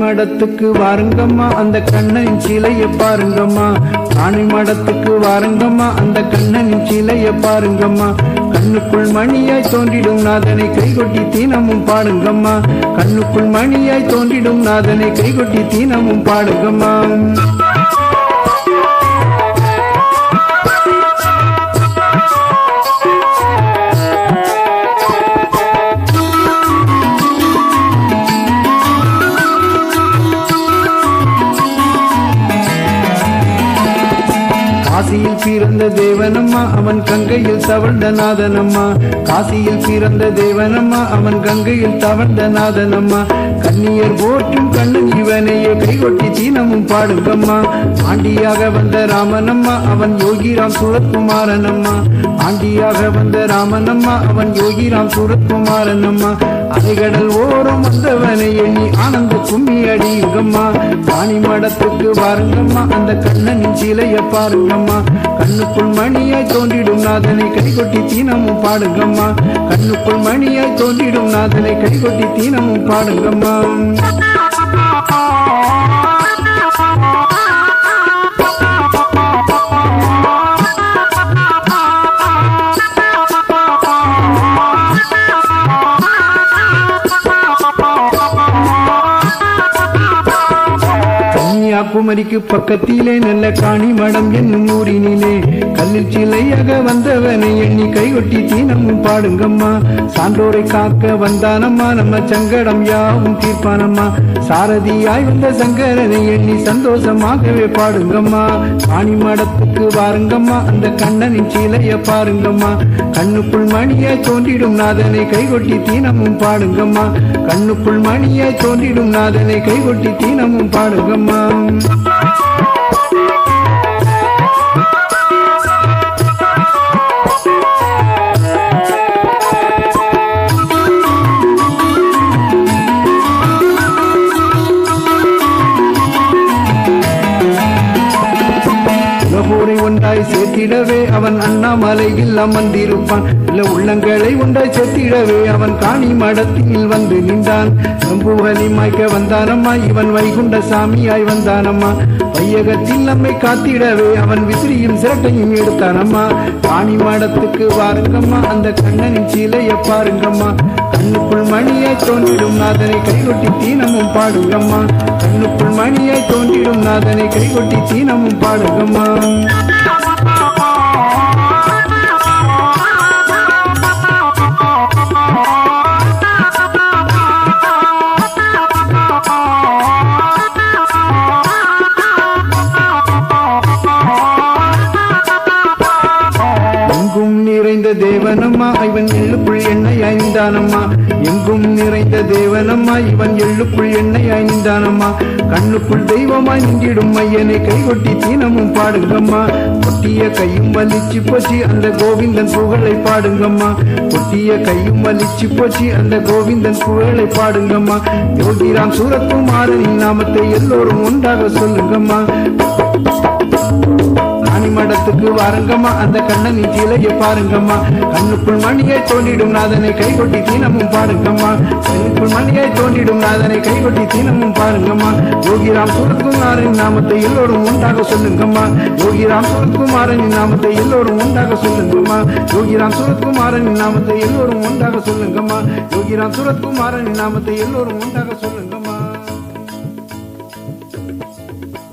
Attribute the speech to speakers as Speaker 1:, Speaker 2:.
Speaker 1: மடத்துக்கு வாருங்கம்மா அந்த கண்ணனின் சிலைய பாருங்கம்மா. காணி மடத்துக்கு வாருங்கம்மா அந்த கண்ணனின் சிலைய பாருங்கம்மா. கண்ணுக்குள் மணியாய் தோன்றிடும் நாதனை கைகொட்டி தீனமும் பாடுங்கம்மா. கண்ணுக்குள் மணியாய் தோன்றிடும் நாதனை கைகொட்டி தீனமும் பாடுங்கம்மா. காசியில் பிறந்த தேவனம்மா. அவன் கங்கையில் தவழ்ந்த நாதனம்மா. காசியில் பிறந்த தேவனம்மா. அவன் கங்கையில் தவழ்ந்த நாதனம்மா. கண்ணியர் போற்றும் கண்ணன் இவனையே கைகொட்டி தீனமும் பாடுங்கம்மா. ஆண்டியாக வந்த ராமனம்மா. அவன் யோகிராம் சுரத்குமாரனம்மா. ஆண்டியாக வந்த ராமனம்மா. அவன் யோகிராம் சுரத்குமாரனம்மா. அலைகடல் ஓரம் வந்தவனை எண்ணி ஆனந்த கும்மி அடியுங்கம்மா. ராணி மடத்துக்கு வாருங்கம்மா. அந்த கண்ணனின் சிலைய பாருங்கம்மா. கண்ணுக்குள் மணியாய் தோன்றிடும் நாதனை கைகொட்டி தீனமும் பாடுங்கம்மா. கண்ணுக்குள் மணியாய் தோன்றிடும் நாதனை கைகொட்டி தீனமும் பாடுங்கம்மா. கன்னியாகுமரிக்கு பக்கத்திலே நல்ல காணி மடம் என்னும் ஊரினிலே. கல்லில் சிலையாக வந்தவனை எண்ணி கையொட்டி தீனமும் பாடுங்கம்மா. சான்றோரை காக்க வந்தானம்மா நம்ம சங்கடம் யாவும் தீர்ப்பானம்மா. சாரதியாய் வந்த சங்கரனை எண்ணி சந்தோஷமாகவே பாடுங்கம்மா. காணி மடத்துக்கு வாருங்கம்மா அந்த கண்ணனின் சிலைய பாருங்கம்மா. கண்ணுக்குள் மணியாய் தோன்றிடும் நாதனை கைகொட்டி தீனமும் பாடுங்கம்மா. கண்ணுக்குள் மணியாய் தோன்றிடும் நாதனை கைகொட்டி தீனமும் பாடுங்கம்மா. Thank you. உண்டாய் சேர்த்திடவே அவன் அண்ணாமலையில் அமர்ந்திருப்பான். இல்ல உள்ளங்களை உண்டாய் சேர்த்திடவே அவன் காணி மடத்தில் வந்து நின்றான். நம்புகனை மாய்க்க வந்தானம்மா இவன் வைகுண்ட சாமியாய் வந்தானம்மா. வையகத்தில் நம்மை காத்திடவே அவன் விசிறியும் சிரட்டையும் எடுத்தானம்மா. காணி மடத்துக்கு வாருங்கம்மா அந்த கண்ணனின் சிலைய பாருங்கம்மா. கண்ணுக்குள் மணியாய் தோன்றிடும் நாதனை கைகொட்டி தீனமும் பாடுங்கம்மா கண்ணுக்குள் மணியாய் தோன்றிடும் நாதனை கைகொட்டி தீனமும் பாடுங்கம்மா நிறைந்த தேவனம்மா இவன் எள்ளுக்குள் எண்ணெய் ஐந்தானம்மா எங்கும் நிறைந்த தேவனம்மா இவன் எள்ளுக்குள் எண்ணெய் ஐந்தானம்மா கண்ணுக்குள் தெய்வமா நின்றிடும் மையனை கைகொட்டி தீனமும் பாடுங்கம்மா. கொட்டிய கையும் வலிச்சு போச்சு அந்த கோவிந்தன் புகழை பாடுங்கம்மா. கொட்டிய கையும் வலிச்சு போச்சு அந்த கோவிந்தன் புகழை பாடுங்கம்மா. யோகிராம் சூரக்குமாரனின் நாமத்தை எல்லோரும் ஒன்றாக சொல்லுங்கம்மா. மடத்துக்கு வாருங்கம்மா. அந்த கண்ணன் சீலையை பாருங்கம்மா. கண்ணுக்குள் மணியை தோண்டிடும் நாதனை கைகொட்டி தீனமும் பாருங்கம்மா கண்ணுக்குள் மணியை தோண்டிடும் நாதனை கைகொட்டி தீனமும் பாருங்கம்மா. யோகிராம் சுரத்குமாரின் நாமத்தை எல்லோரும் உண்டாக சொல்லுங்கம்மா. யோகிராம் சுரத்குமாரின் நாமத்தை எல்லோரும் உண்டாக சொல்லுங்கம்மா. யோகிராம் சுரத்குமாரின் நாமத்தை எல்லோரும் உண்டாக சொல்லுங்கம்மா. யோகிராம் சூரத்குமாரனின் நாமத்தை எல்லோரும் உண்டாக சொல்லுங்கம்மா.